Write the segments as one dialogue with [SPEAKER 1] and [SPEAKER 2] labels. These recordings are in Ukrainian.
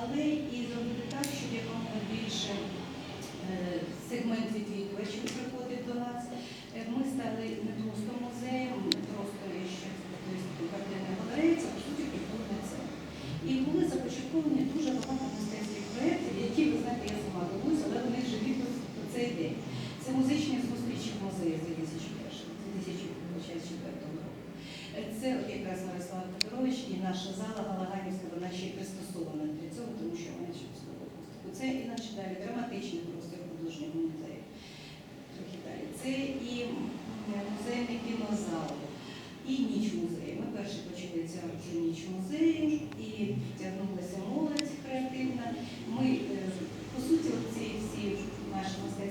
[SPEAKER 1] але і зробити так, щоб якомога більше е, сегмент відвідувачів приходить до нас. Е, ми стали не просто музеєм, не просто ще картинна галерея, це по суті культурний центр. І були започатковані дуже багато мистецьких проєктів, які, ви знаєте, я сама дивуюся, але вони живі по цей день. Це музичні зустрічі в музеї з 2004 року. Е, це якраз Мирослав Петрович і наша зала Галаганівська, вона ще й пристосована цього, тому що вони ще військового поступу. Це і далі драматичний простір художнього музею. Трохи далі. Це і е, музейний кінозал, і ніч музею. Ми перші почали цю ніч музею і тягнулася молодь креативна. Ми, е, по суті, ці всі наші музеї.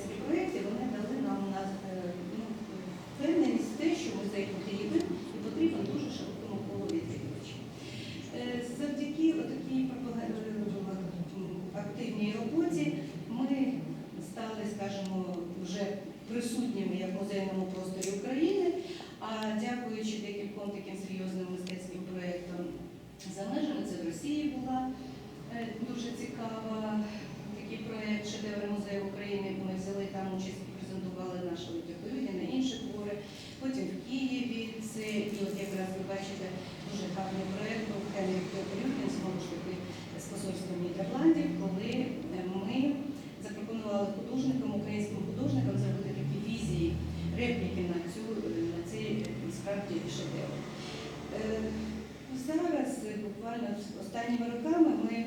[SPEAKER 1] буквально останніми роками ми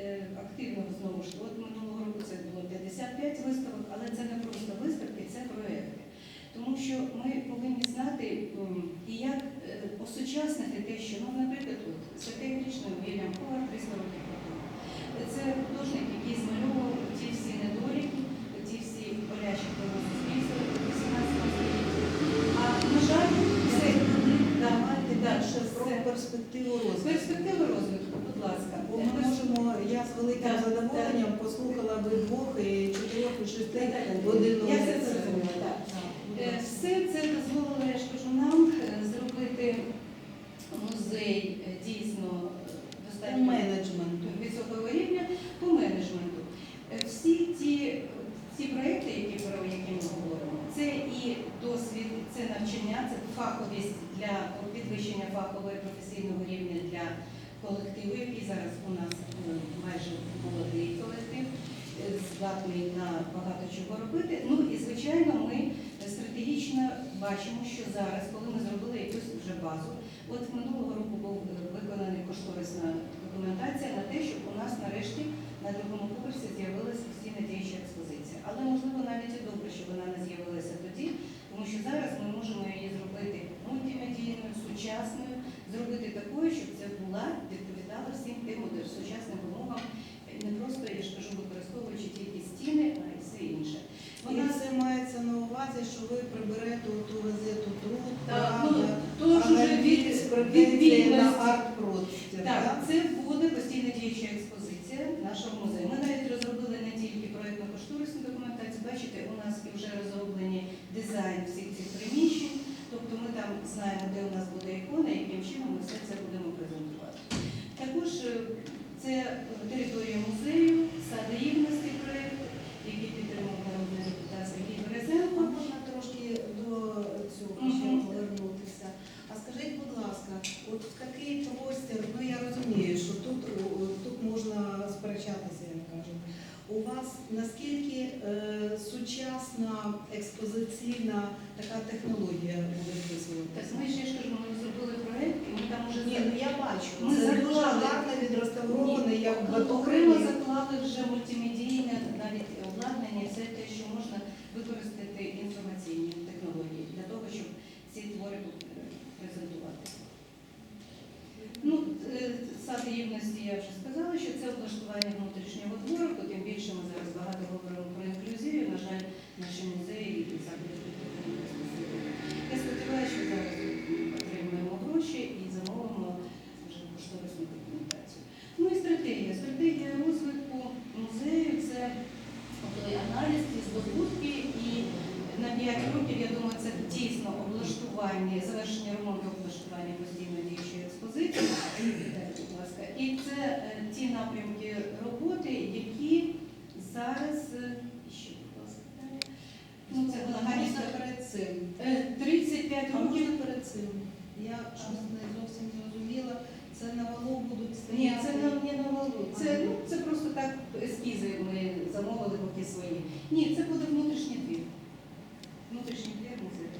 [SPEAKER 1] е, активно знову ж от минулого року це було 55 виставок, але це не просто виставки, це проекти. Тому що ми повинні знати, і як е, осучаснити те, що, ну, наприклад,
[SPEAKER 2] Святий Вілям Повар
[SPEAKER 1] 300
[SPEAKER 2] років. Послухала двох і чотирьох і шести
[SPEAKER 1] Так, так,
[SPEAKER 2] в один
[SPEAKER 1] Я все зрозуміла, так. Е, Все це дозволило, я ж кажу, нам е, зробити музей е, дійсно достатньо
[SPEAKER 2] менеджмент.
[SPEAKER 1] високого рівня по менеджменту. Всі ті, ті проекти, які про які ми говоримо, це і досвід, це навчання, це фаховість для підвищення фахового і професійного рівня для колективу, який зараз у нас майже молодий колектив, здатний на багато чого робити. Ну і звичайно, ми стратегічно бачимо, що зараз, коли ми зробили якусь вже базу, от минулого року був е, виконаний кошторисна документація на те, щоб у нас нарешті на другому поверсі з'явилася постійна діюча експозиція. Але можливо навіть і добре, що вона не з'явилася тоді, тому що зараз ми можемо її зробити мультимедійною, сучасною, зробити такою, щоб це була відповідала всім тим от сучасним вимогам, не просто я ж кажу, використовуючи тільки стіни, а й все інше.
[SPEAKER 2] І
[SPEAKER 1] Вона
[SPEAKER 2] це мається на увазі, що ви приберете ту газету труд,
[SPEAKER 1] Так,
[SPEAKER 2] правда,
[SPEAKER 1] уже від, від
[SPEAKER 2] на арт-простір.
[SPEAKER 1] Так,
[SPEAKER 2] так?
[SPEAKER 1] це буде постійно діюча експозиція нашого музею. Ми навіть розробили не тільки проєктно-кошторисну документацію, бачите, у нас і вже розроблені дизайн всіх цих приміщень, тобто ми там знаємо, де у нас буде ікона, яким чином ми все це будемо презентувати. Також е, це територія музею, сад рівності проєкт, який підтримав народний депутат Сергій Березенко.
[SPEAKER 2] А можна трошки до цього ще
[SPEAKER 1] Мгм.
[SPEAKER 2] повернутися. А скажіть, будь ласка, от в такий простір, ну я розумію, що тут, тут можна сперечатися, як кажуть. У вас наскільки е, сучасна експозиційна така технологія буде
[SPEAKER 1] Так,
[SPEAKER 2] вписуватися?
[SPEAKER 1] ми ще ж кажу, ми зробили проєкт, і ми там уже
[SPEAKER 2] Ні, ну я бачу.
[SPEAKER 1] Ми
[SPEAKER 2] це дуже гарно відреставрований, як
[SPEAKER 1] Ні. Окремо заклали вже мультимедійне навіть обладнання, все те, що можна використати інформаційні технології для того, щоб ці твори е, презентувати. Е, рівності я вже сказала, що це облаштування внутрішнього двору, тим більше ми зараз багато говоримо про інклюзію. На жаль, наші музеї і заклади культури не застосовують. Я сподіваюся, що зараз отримаємо гроші і замовимо вже кошторисну документацію. Ну і стратегія. Стратегія розвитку музею це той аналіз, ті здобутки і на 5 років, я думаю, це дійсно облаштування, завершення ремонту облаштування постійно діючої експозиції. Дайте, будь ласка. І це е, ті напрямки роботи, які зараз е, ще, будь ласка, далі. Ну, це
[SPEAKER 2] Можна
[SPEAKER 1] Гаганівська
[SPEAKER 2] перед цим.
[SPEAKER 1] Е, 35
[SPEAKER 2] А
[SPEAKER 1] років.
[SPEAKER 2] можна перед цим? Я щось не зовсім зрозуміла. Це на валу будуть
[SPEAKER 1] Ні,
[SPEAKER 2] стояти.
[SPEAKER 1] це не, не на валу. Це, ну, це просто так ескізи ми замовили поки свої. Ні, це буде внутрішній двір. Внутрішній двір музею.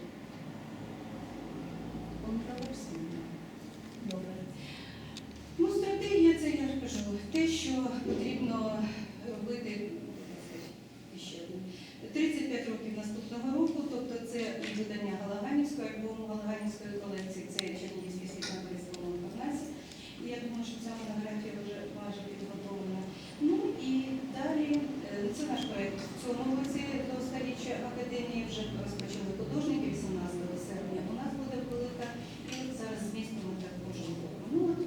[SPEAKER 2] Контроверсійно. Добре.
[SPEAKER 1] Ну, стратегія це я ж кажу, те, що потрібно робити і ще одне. 35 років наступного року, тобто це видання Галаганівського альбому Галаганівської колекції, це Чернігівський світ на виставленому Парнасі. І я думаю, що ця монографія вже майже підготовлена. Ну і далі е, це наш проєкт в цьому році до сторіччя академії вже розпочали художники 18 серпня. У нас буде велика і зараз з містом ми також робимо. Ну, от,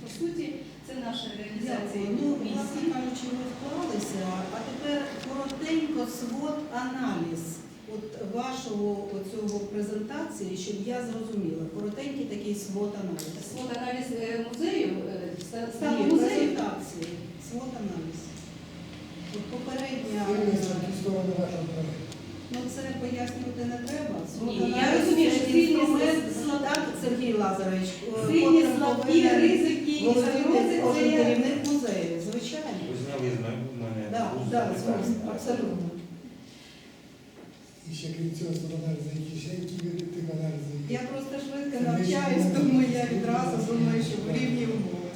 [SPEAKER 1] по суті, це наша реалізація
[SPEAKER 2] Дякую. Ну, власне
[SPEAKER 1] місії.
[SPEAKER 2] кажучи, ви вклалися, а тепер коротенько свод аналіз от вашого оцього презентації, щоб я зрозуміла. Коротенький такий свод аналіз.
[SPEAKER 1] Свод аналіз е, музею, е, стану музею.
[SPEAKER 2] презентації. Свод аналіз. От попередня. Ну це пояснювати не треба.
[SPEAKER 1] Ні, я розумію, що сильні
[SPEAKER 2] інструмент.
[SPEAKER 1] слаб-
[SPEAKER 2] Так, Сергій Лазарович. е,
[SPEAKER 1] Сильні, слабкі, ризики і загрози це
[SPEAKER 2] керівник музею, звичайно.
[SPEAKER 3] Ви зняли з мене.
[SPEAKER 2] Так, так, абсолютно.
[SPEAKER 4] Ще крім цього аналізи, які ще які тип аналізи.
[SPEAKER 2] Я просто швидко навчаюсь, тому я відразу думаю, що в рівні умови.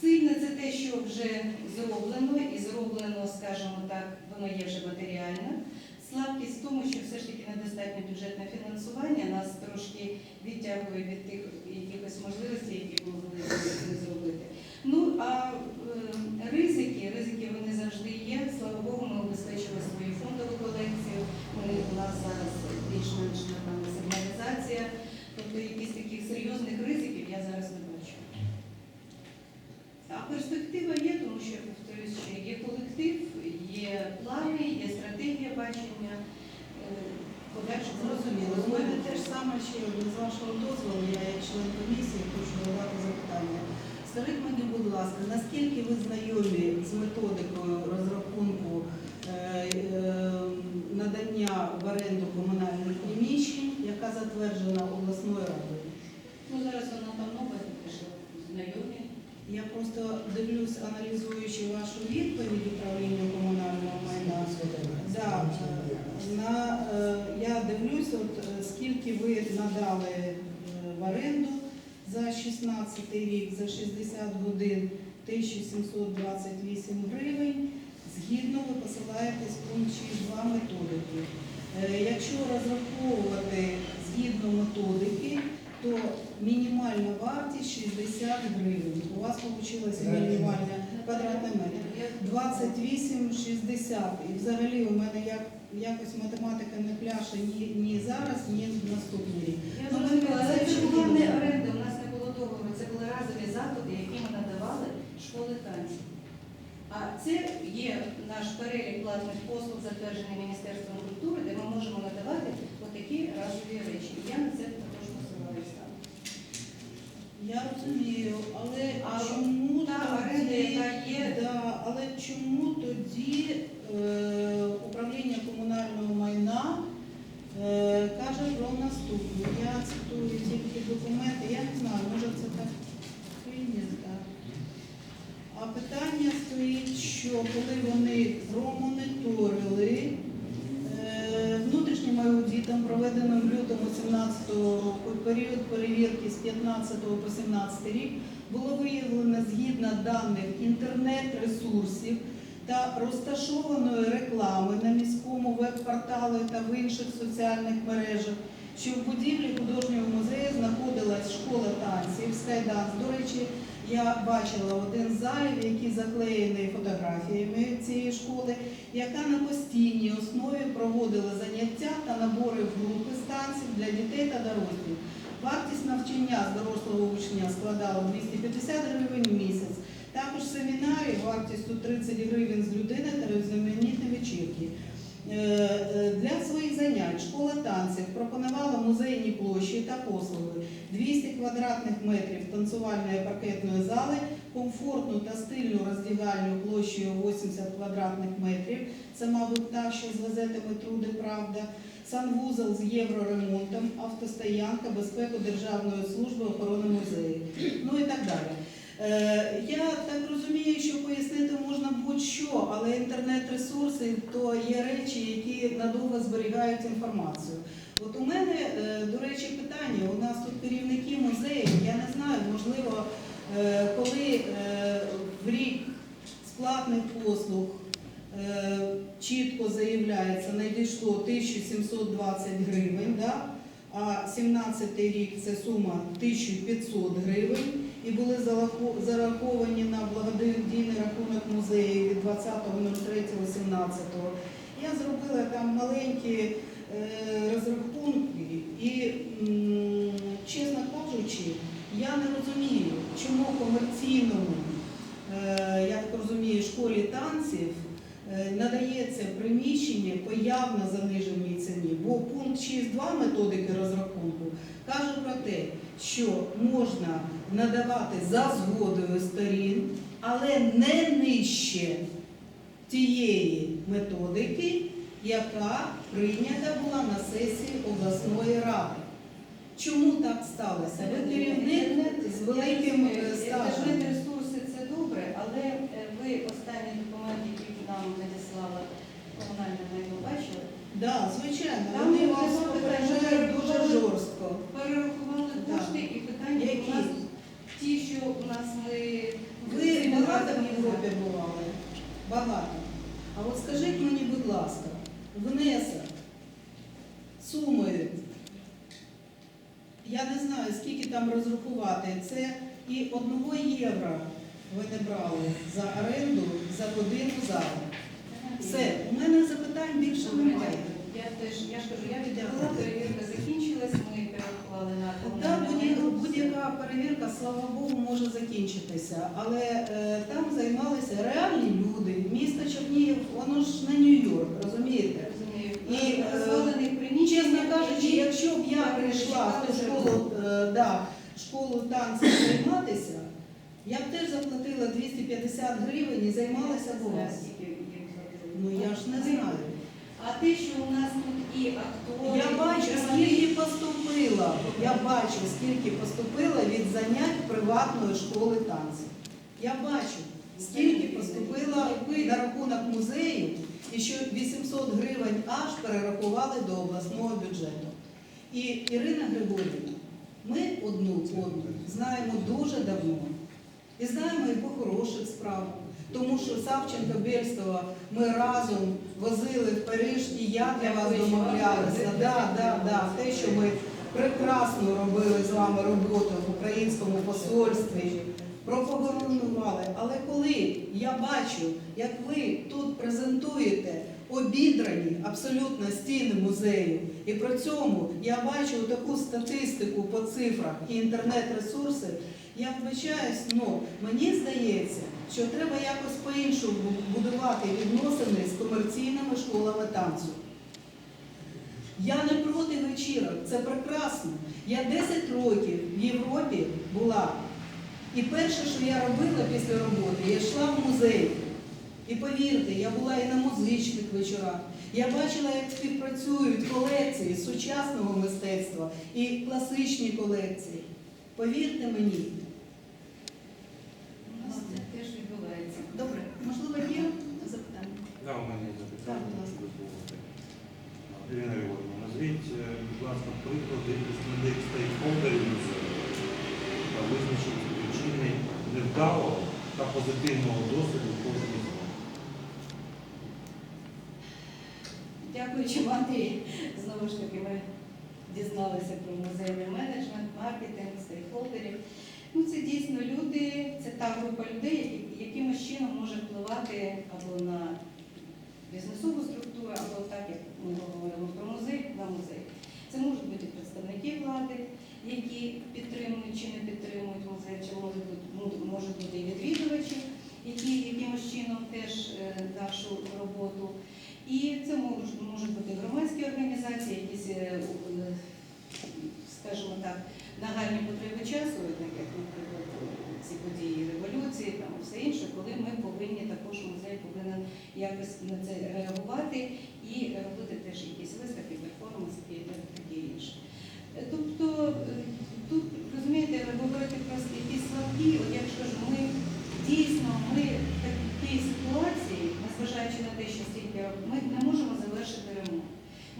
[SPEAKER 1] Сильне це те, що вже зроблено, і зроблено, скажімо так, воно є вже матеріально. Слабкість в тому, що все ж таки недостатнє бюджетне фінансування нас трошки відтягує від тих якихось можливостей, які могли зробити. Ну а е, ризики, ризики вони завжди є. Слава Богу, ми обезпечили свою фондову колекцію. Ми, у нас зараз більш-менш напевно сигналізація. Тобто якісь таких
[SPEAKER 2] саме ще з вашого дозволу, я як член комісії хочу задати запитання. Скажіть мені, будь ласка, наскільки ви знайомі з методикою розрахунку е, е, надання в оренду комунальних приміщень, яка затверджена обласною радою?
[SPEAKER 1] Ну, зараз вона там нова пішла, знайомі.
[SPEAKER 2] Я просто дивлюсь, аналізуючи вашу відповідь управління комунального майна. Да, е, на, я дивлюсь, от ви надали е, в оренду за 16 рік, за 60 годин 1728 гривень. Згідно ви посилаєтесь пункт 6.2 методики. Е, Якщо розраховувати згідно методики, то мінімальна вартість 60 гривень. У вас вийшло мінімальна квадратна метр. 28,60. І взагалі у мене як, якось математика не пляше ні, ні зараз, ні в наступний рік.
[SPEAKER 1] Я
[SPEAKER 2] Ну,
[SPEAKER 1] зрозуміла, але
[SPEAKER 2] це
[SPEAKER 1] це була не оренда, у нас не було договору, це були разові заходи, які ми надавали школи танців. А це є наш перелік платних послуг, затверджений Міністерством культури, де ми можемо надавати отакі разові речі. Я на це також посилаюся.
[SPEAKER 2] Я розумію, але
[SPEAKER 1] А
[SPEAKER 2] чому
[SPEAKER 1] та
[SPEAKER 2] тоді-
[SPEAKER 1] оренда, яка є-
[SPEAKER 2] да, але чому тоді е, комунального майна е, каже про наступне? Я цитую тільки документи, я не знаю, може це так прийнято. А питання стоїть, що коли вони промоніторили е, внутрішнім аудитом, проведеним в лютому 2017 року, період перевірки з 15 по 17 рік, було виявлено згідно даних інтернет-ресурсів та розташованої реклами на міському веб-порталі та в інших соціальних мережах, що в будівлі художнього музею знаходилась школа танців Скайданс. До речі, я бачила один зайв, який заклеєний фотографіями цієї школи, яка на постійній основі проводила заняття та набори в групи з танців для дітей та дорослих. Вартість навчання з дорослого учня складала 250 гривень в місяць. Також семінарі вартістю 30 гривень з людини та різноманітні вечірки. Е, е, Для своїх занять школа танців пропонувала музейні площі та послуги 200 квадратних метрів танцювальної паркетної зали, комфортну та стильну роздягальню площею 80 квадратних метрів. Це, мабуть, та, що з газетами Труди Правда, санвузол з євроремонтом, автостоянка, безпеку Державної служби охорони музею, ну і так далі. Е, Я так розумію, що пояснити можна будь-що, але інтернет-ресурси то є речі, які надовго зберігають інформацію. От у мене, е, до речі, питання. У нас тут керівники музеїв, я не знаю, можливо, е, коли в рік з платних послуг чітко заявляється, надійшло 1720 гривень, да? а 17 рік це сума 1500 гривень і були зараховані на благодійний рахунок музею від 20.03.17. Я зробила там маленькі е, розрахунки і, чесно кажучи, я не розумію, чому комерційному, е, я так розумію, школі танців е, надається приміщення по явно заниженій ціні, бо пункт 6.2 методики розрахунку каже про те, що можна надавати за згодою сторін, але не нижче тієї методики, яка прийнята була на сесії обласної ради. Чому так сталося? Ви керівник з великим е, стажем.
[SPEAKER 1] Інтернет-ресурси це добре, але е, ви останні документи, які нам надіслала комунальне майно, бачили?
[SPEAKER 2] Да, звичайно,
[SPEAKER 1] Там
[SPEAKER 2] вони
[SPEAKER 1] ви
[SPEAKER 2] вас
[SPEAKER 1] казали,
[SPEAKER 2] попереджають
[SPEAKER 1] що
[SPEAKER 2] дуже
[SPEAKER 1] ви-
[SPEAKER 2] жорстко.
[SPEAKER 1] Перерахували
[SPEAKER 2] Да.
[SPEAKER 1] кошти і питання
[SPEAKER 2] Які?
[SPEAKER 1] у нас ті, що у нас ми
[SPEAKER 2] Ви
[SPEAKER 1] цими
[SPEAKER 2] багато в
[SPEAKER 1] разами
[SPEAKER 2] Європі бували? Багато. А от скажіть мені, будь ласка, внесок сумою, я не знаю, скільки там розрахувати, це і одного євро ви не брали за оренду за годину зали. Все, у мене запитань більше
[SPEAKER 1] Добре,
[SPEAKER 2] немає.
[SPEAKER 1] дякую. Я теж, я ж кажу, я віддала,
[SPEAKER 2] Дякую.
[SPEAKER 1] перевірка закінчилась, ми перерахували на
[SPEAKER 2] Так,
[SPEAKER 1] комунальне
[SPEAKER 2] будь-яка-
[SPEAKER 1] майно.
[SPEAKER 2] будь-яка перевірка, слава Богу, може закінчитися. Але е, там займалися реальні Воно ж не Нью-Йорк, розумієте? І, е. Чесно кажучи, якщо б я прийшла в ту школу, е, да, школу танців займатися, я б теж заплатила 250 гривень і займалася б у вас. Ну я ж не знаю.
[SPEAKER 1] А те, що у нас тут і актори,
[SPEAKER 2] Я бачу, скільки поступило. Я бачу, скільки поступило від занять приватної школи танців. Я бачу, скільки поступило на рахунок музею, і що 800 гривень аж перерахували до обласного бюджету. І Ірина Григорівна, ми одну одну знаємо дуже давно. І знаємо і по хороших справах. Тому що Савченко Бельстова ми разом возили в Париж, і я для вас домовлялася. Да, да, да. Те, що ми прекрасно робили з вами роботу в українському посольстві, пропагандували. Але коли я бачу, як ви тут презентуєте обідрані абсолютно стіни музею, і при цьому я бачу таку статистику по цифрах і інтернет-ресурси, я вибачаюсь, ну мені здається, що треба якось по-іншому будувати відносини з комерційними школами танцю. Я не проти вечірок, це прекрасно. Я 10 років в Європі була. І перше, що я робила після роботи, я йшла в музей. І повірте, я була і на музичних вечорах. Я бачила, як співпрацюють колекції сучасного мистецтва і класичні колекції. Повірте мені.
[SPEAKER 1] У нас це теж відбувається.
[SPEAKER 2] Добре, можливо, є запитання?
[SPEAKER 3] Да, у мене є
[SPEAKER 2] Так,
[SPEAKER 3] запитання,
[SPEAKER 2] будь ласка.
[SPEAKER 3] щоб дозволити. Ірина Григорівна, назвіть, е, будь ласка, приклади основних стейкхолдерів музею та визначить причини невдалого та позитивного досвіду в кожній з них.
[SPEAKER 1] Андрій, знову ж таки ми дізналися про музейний менеджмент, маркетинг, стейкхолдерів. Ну, це дійсно люди, це та група людей, якимось чином може впливати або на бізнесову структуру, або так, як ми говоримо про музей, на музей. Це можуть бути представники влади, які підтримують чи не підтримують музей, чи можуть бути, ну, бути і відвідувачі, які якимось чином теж е, нашу роботу. І це можуть, можуть бути громадські організації, якісь, е, е, скажімо так, нагальні потреби часу, як, наприклад, ці події революції, там все інше, коли ми повинні також музей повинен якось на це реагувати і робити теж якісь виставки, перформанси і таке інше. Е, Тобто тут розумієте, ви говорите про якісь слабкі, от я ж ми дійсно ми в такій ситуації, незважаючи на те, що стільки років, ми не можемо завершити ремонт.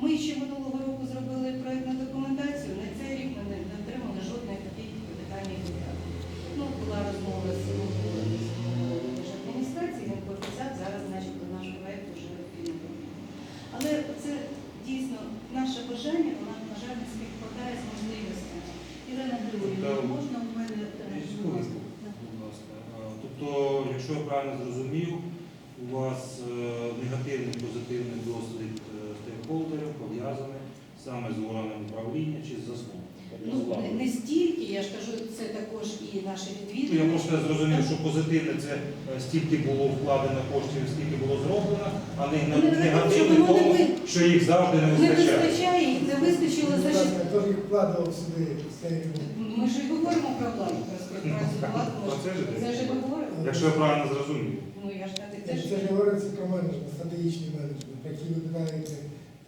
[SPEAKER 1] Ми ще минулого року зробили проєктну документацію, на цей рік ми не отримали жодної копійки по питанні. Ну, була розмова з адміністрації, він пообіцяв, зараз, начебто, наш проєкт вже відновлений. Але це дійсно наше бажання, воно, на жаль, не співпадає з можливостями.
[SPEAKER 2] Ірина Григорівна, можна в мене е.
[SPEAKER 3] Е, Тобто, якщо я правильно зрозумів, у вас е, негативний позитивний досвід е, стейкхолдерів пов'язаний саме з органом управління чи з засновником?
[SPEAKER 1] Ну, не- стільки, я ж кажу, це також і наші
[SPEAKER 3] Ну, Я просто зрозумів, що позитивне це е, стільки було вкладено коштів, скільки було зроблено, а не
[SPEAKER 1] Ну,
[SPEAKER 3] негативне
[SPEAKER 1] воно не
[SPEAKER 3] тому,
[SPEAKER 1] ви-
[SPEAKER 3] що їх завжди не
[SPEAKER 1] Не
[SPEAKER 3] вистачає.
[SPEAKER 1] вистачає, їх не вистачило за
[SPEAKER 4] Будь
[SPEAKER 1] що.
[SPEAKER 4] хто їх вкладав сюди
[SPEAKER 1] Ми ж і говоримо про владу, про співпрацю з владою.
[SPEAKER 3] Це ж
[SPEAKER 1] говоримо.
[SPEAKER 3] Якщо я правильно зрозумів.
[SPEAKER 1] Ну я ж так
[SPEAKER 4] Це ж говориться про менеджмент, стратегічний менеджмент, про який ви питаєте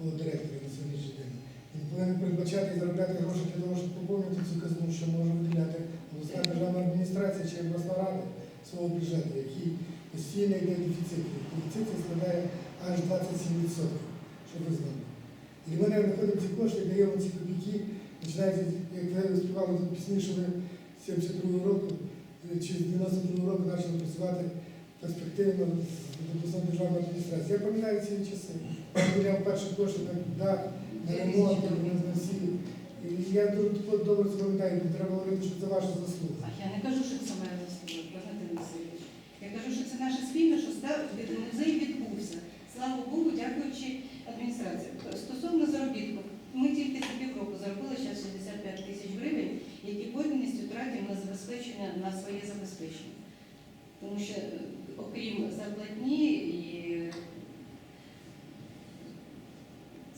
[SPEAKER 4] у директора на сьогоднішній день. Він повинен передбачати і заробляти гроші для того, щоб поповнити цю казну, що може виділяти обласна державна адміністрація чи обласна рада свого бюджету, який постійно йде в дефіциті. Дефіцит складає аж 27%, щоб ви знали. І ми не знаходимо ці кошти, даємо ці копійки, починається, як ви співали пісні, що з 72 року е, чи з 92 року почали працювати перспективно з обласною державною адміністрацією. Я пам'ятаю ці часи. Я перші кошти на ремонт, на всі. Я дуже добре це пам'ятаю, не треба говорити, що це ваша заслуга.
[SPEAKER 1] А я не кажу, що це моя заслуга. Я кажу, що це наше спільне, що музей відбувся. Слава Богу, дякуючи адміністрації. Стосовно заробітку, ми тільки за півроку заробили зараз 65 тисяч гривень, які повністю тратимо на забезпечення на своє забезпечення. Тому що е, окрім зарплатні і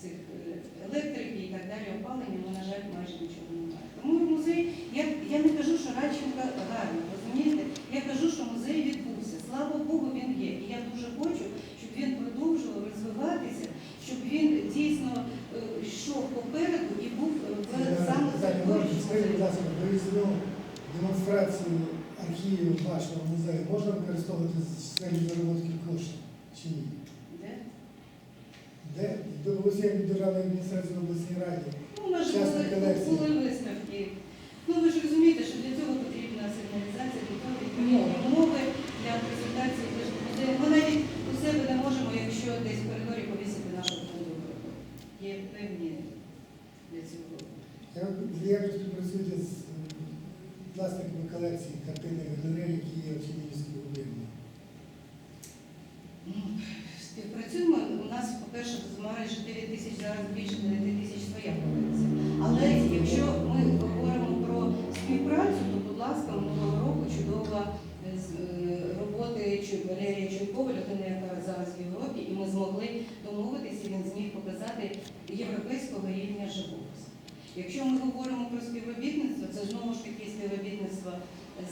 [SPEAKER 1] цих е, електрики і так далі, опалення, ми, на жаль, майже нічого не маємо. Тому музей, я, я не кажу, що Радченка гарно, розумієте? Я кажу, що музей відбувся. Слава Богу, він є. І я дуже хочу, щоб він продовжував розвиватися, щоб він дійсно е, йшов попереду і був е, в саме
[SPEAKER 4] ласка, виїзну демонстрацію архівів вашого музею можна використовувати з целью заробітки коштів чи ні?
[SPEAKER 1] Де?
[SPEAKER 4] Де? Як від державної адміністрації обласній раді.
[SPEAKER 1] Ну, у нас же були,
[SPEAKER 4] колекція.
[SPEAKER 1] були виставки. Ну, ви ж розумієте, що для цього потрібна сигналізація, для цього відповідні умови для презентації музею. Ми навіть у себе не можемо, якщо десь в коридорі повісити нашу фотографію. Є певні для цього.
[SPEAKER 4] Як ви співпрацюєте з власниками колекції картини галереї, які є в області?
[SPEAKER 1] Ну, Співпрацюємо. У нас, по-перше, майже 9 тисяч, зараз більше 9 тисяч своя колекція. Але якщо ми говоримо про співпрацю, то, будь ласка, минулого року чудова е, е, роботи Валерія Чуйкова, людина, яка зараз в Європі, і ми змогли домовитися, він зміг показати європейського рівня живопис. Якщо ми говоримо про співробітництво, це знову ж таки співробітництво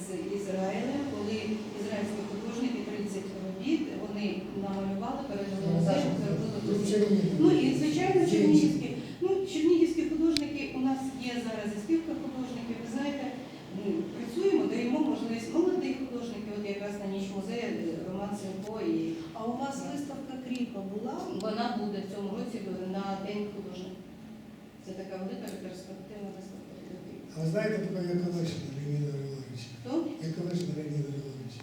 [SPEAKER 1] з Ізраїлем, коли ізраїльські художники 30 робіт вони намалювали, передали музею, зробили
[SPEAKER 4] Ну. Чернігів.
[SPEAKER 1] Ну і звичайно, чернігівські. Ну, чернігівські художники у нас є зараз і спілка художників. Ви знаєте, працюємо, даємо можливість молодих художників, от якраз на ніч музею Роман Сенко і
[SPEAKER 2] А у вас виставка Кріпа була?
[SPEAKER 1] вона буде в цьому році. Це така велика ретроспективна виставка.
[SPEAKER 4] А ви знаєте такого Яковишина Леоніда Григоровича?
[SPEAKER 1] Хто?
[SPEAKER 4] Яковишина Леоніда Григоровича.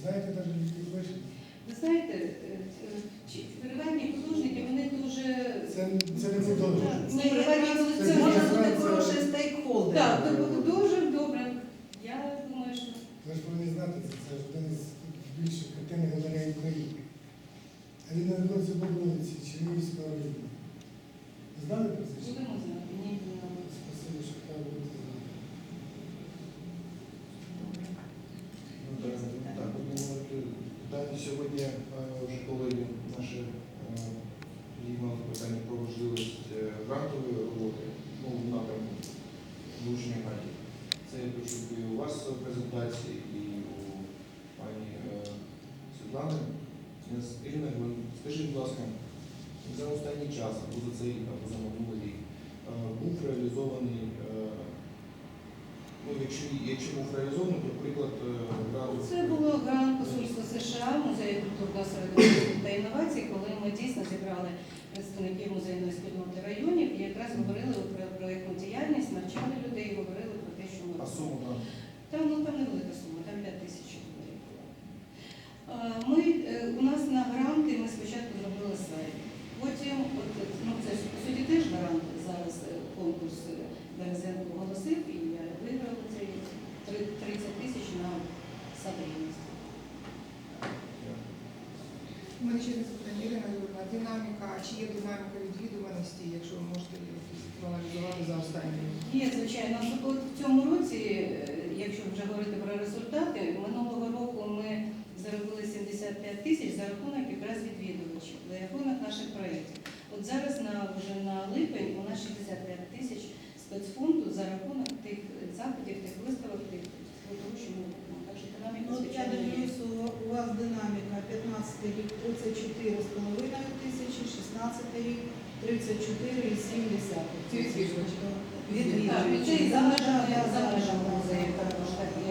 [SPEAKER 4] Знаєте навіть Яковишина?
[SPEAKER 1] Ви знаєте, е, е, приватні художники, вони дуже
[SPEAKER 4] Це, це не художник.
[SPEAKER 1] Приватні
[SPEAKER 4] це
[SPEAKER 1] це
[SPEAKER 2] може бути хороший стейкхолдер.
[SPEAKER 1] Так, дуже добре. Я думаю, що
[SPEAKER 4] Ви ж повинні знати це, це ж один із більших картинних галерей України. А він знаходиться в Бобровиці, Чернігівського району. Ви знали про це? чи ні?
[SPEAKER 1] будемо знати. Ні, ні, ні.
[SPEAKER 4] Спасибі, що так буде.
[SPEAKER 5] Ну, так, так, будемо говорити. Далі сьогодні е, вже колеги наші е, підіймали питання про важливість е, грантової роботи ну, в напрямку влучення грантів. Це я почув і у вас в презентації, і у пані е, Світлани. Е, Ірина, ви скажіть, будь ласка, за останній час, або за цей, рік, або за минулий рік, е, був реалізований е, Ну, якщо, якщо був реалізований, то приклад е, грав-
[SPEAKER 1] Це було грант посольства США, музею культурного середовища та інновацій, коли ми дійсно зібрали представників музейної спільноти районів і якраз говорили про проєктну діяльність, навчали людей, говорили про те, що ми
[SPEAKER 5] А суму там?
[SPEAKER 1] Там, ну, там невелика сума, там 5 тисяч була. Ми, е, у нас на гранти ми спочатку зробили сайт. Потім, от, ну, це ж, по суті теж грант зараз е, конкурс е, Березенко оголосив, і я виграла цей 30 тисяч на.
[SPEAKER 6] У мене ще не запитання, Ірина Юрівна, динаміка, чи є динаміка відвідуваності, якщо ви можете проаналізувати за останні?
[SPEAKER 1] Є, звичайно, от в цьому році, е, якщо вже говорити про результати, минулого року ми заробили 75 тисяч за рахунок якраз відвідувачів, за рахунок наших проєктів. От зараз на вже на липень у нас 65 тисяч спецфонду за рахунок тих заходів, тих виставок, тих того, що ми робимо. Так що
[SPEAKER 2] Ну, я у- у вас динаміка 15 рік 34,5 тисячі, 16 рік 34,7
[SPEAKER 6] Це
[SPEAKER 1] за межами за межами музею також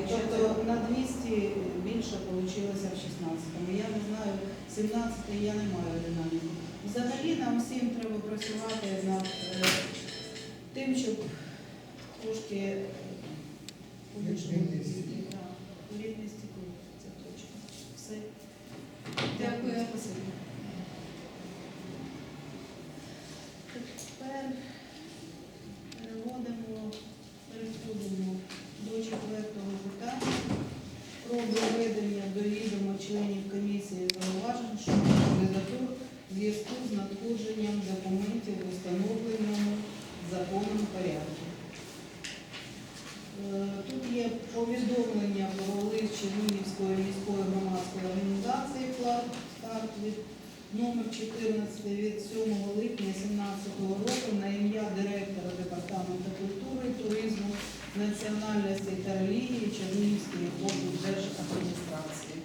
[SPEAKER 2] Тобто на 200 більше вийшло в 16-му. Я не знаю, 17-й я не маю динаміку. Взагалі нам всім треба працювати над е, тим, щоб трошки е, Тут є повідомлення про лист Чернігівської міської громадської організації старт від номер 14 від 7 липня 2017 року на ім'я директора Департаменту культури, туризму, національності та релігії Чернігівської облдержадміністрації.